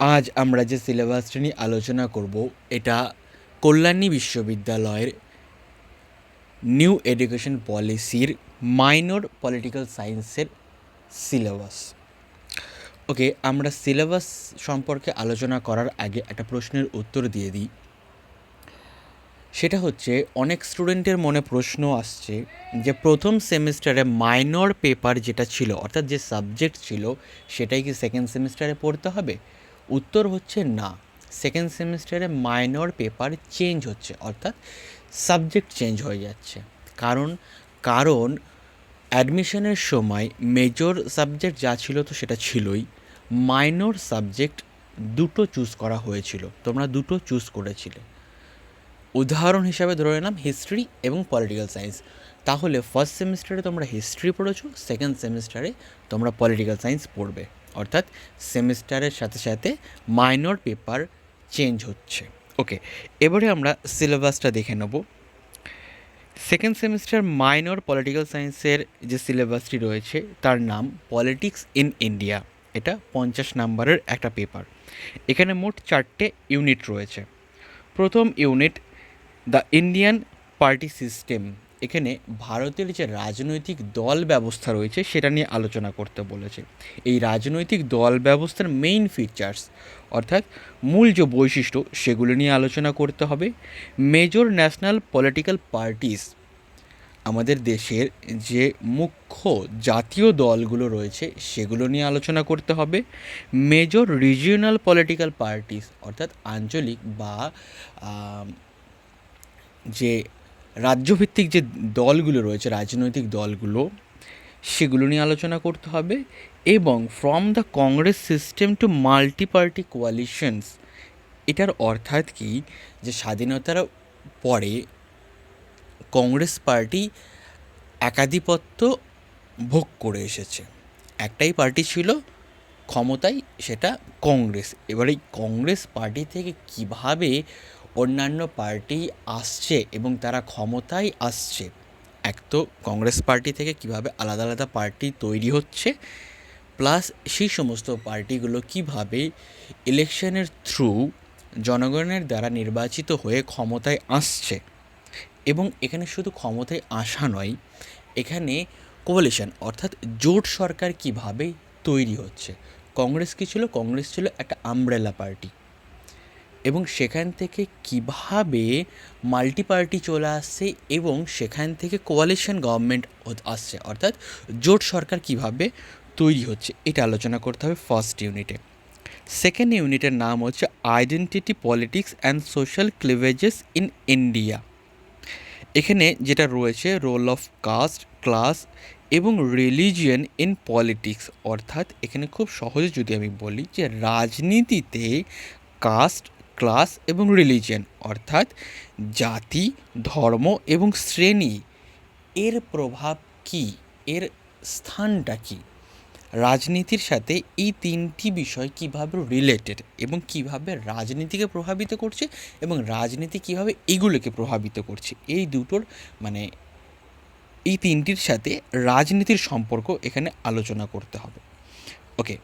আজ আমরা যে সিলেবাসটা নিয়ে আলোচনা করব, এটা কল্যাণী বিশ্ববিদ্যালয়ের নিউ এডুকেশন পলিসির মাইনর পলিটিক্যাল সায়েন্সের সিলেবাস। ওকে, আমরা সিলেবাস সম্পর্কে আলোচনা করার আগে একটা প্রশ্নের উত্তর দিয়ে দিই। সেটা হচ্ছে, অনেক স্টুডেন্টের মনে প্রশ্ন আসছে যে প্রথম সেমিস্টারে মাইনর পেপার যেটা ছিল, অর্থাৎ যে সাবজেক্ট ছিল, সেটাই কি সেকেন্ড সেমিস্টারে পড়তে হবে? উত্তর হচ্ছে না। সেকেন্ড সেমিস্টারে মাইনর পেপার চেঞ্জ হচ্ছে, অর্থাৎ সাবজেক্ট চেঞ্জ হয়ে যাচ্ছে। কারণ কারণ অ্যাডমিশনের সময় মেজর সাবজেক্ট যা ছিল তো সেটা ছিলই মাইনর সাবজেক্ট দুটো চুজ করা হয়েছিল, তোমরা দুটো চুজ করেছিলে। উদাহরণ হিসাবে ধরে নিলাম হিস্ট্রি এবং পলিটিক্যাল সায়েন্স তাহলে ফার্স্ট সেমিস্টারে তোমরা হিস্ট্রি পড়েছো সেকেন্ড সেমিস্টারে তোমরা পলিটিক্যাল সায়েন্স পড়বে। অর্থাৎ সেমিস্টারের সাথে সাথে মাইনর পেপার চেঞ্জ হচ্ছে। ওকে, এবারে আমরা সিলেবাসটা দেখে নেব। সেকেন্ড সেমিস্টার মাইনর পলিটিক্যাল সায়েন্সের যে সিলেবাসটি রয়েছে, তার নাম পলিটিক্স ইন ইন্ডিয়া। এটা পঞ্চাশ নাম্বারের একটা পেপার। এখানে মোট চারটে ইউনিট রয়েছে। প্রথম unit, the Indian party system. এখানে ভারতের যে রাজনৈতিক দল ব্যবস্থা রয়েছে, সেটা নিয়ে আলোচনা করতে বলেছে। এই রাজনৈতিক দল ব্যবস্থার মেইন ফিচার্স অর্থাৎ মূল যে বৈশিষ্ট্য, সেগুলো নিয়ে আলোচনা করতে হবে। মেজর ন্যাশনাল পলিটিক্যাল পার্টিস আমাদের দেশের যে মুখ্য জাতীয় দলগুলো রয়েছে, সেগুলো নিয়ে আলোচনা করতে হবে। মেজর রিজিওনাল পলিটিক্যাল পার্টিস অর্থাৎ আঞ্চলিক বা যে রাজ্যভিত্তিক যে দলগুলো রয়েছে, রাজনৈতিক দলগুলো, সেগুলো নিয়ে আলোচনা করতে হবে এবং from the Congress system to multi party coalitions এটার অর্থাৎ কি? যে স্বাধীনতার পরে কংগ্রেস পার্টি একাধিপত্য ভোগ করে এসেছে। একটাই পার্টি ছিল ক্ষমতায়, সেটা কংগ্রেস এবার এই কংগ্রেস পার্টি থেকে কীভাবে অন্যান্য পার্টি আসছে এবং তারা ক্ষমতায় আসছে। এক তো কংগ্রেস পার্টি থেকে কীভাবে আলাদা আলাদা পার্টি তৈরি হচ্ছে, প্লাস সেই সমস্ত পার্টিগুলো কীভাবে ইলেকশনের থ্রু জনগণের দ্বারা নির্বাচিত হয়ে ক্ষমতায় আসছে। এবং এখানে শুধু ক্ষমতায় আসা নয়, এখানে কোয়ালিশন অর্থাৎ জোট সরকার কীভাবে তৈরি হচ্ছে। কংগ্রেস কী ছিল? কংগ্রেস ছিল একটা আমব্রেলা পার্টি এবং সেখান থেকে কীভাবে মাল্টি পার্টি চলে আসছে এবং সেখান থেকে কোয়ালিশন গভর্নমেন্ট আসছে, অর্থাৎ জোট সরকার কীভাবে তৈরি হচ্ছে, এটা আলোচনা করতে হবে ফার্স্ট ইউনিটে সেকেন্ড ইউনিটের নাম হচ্ছে identity politics and social cleavages in India এখানে যেটা রয়েছে রোল অফ কাস্ট ক্লাস এবং রিলিজিয়ন ইন পলিটিক্স অর্থাৎ এখানে খুব সহজে যদি আমি বলি যে রাজনীতিতে কাস্ট ক্লাস এবং রিলিজিয়ন, অর্থাৎ জাতি, ধর্ম এবং শ্রেণি। এর প্রভাব কী? এর স্থানটা কী? রাজনীতির সাথে এই তিনটি বিষয় কীভাবে রিলেটেড এবং কীভাবে রাজনীতিকে প্রভাবিত করছে এবং রাজনীতি কীভাবে এগুলোকে প্রভাবিত করছে? এই দুটোর মানে এই তিনটির সাথে রাজনীতির সম্পর্ক এখানে আলোচনা করতে হবে। ওকে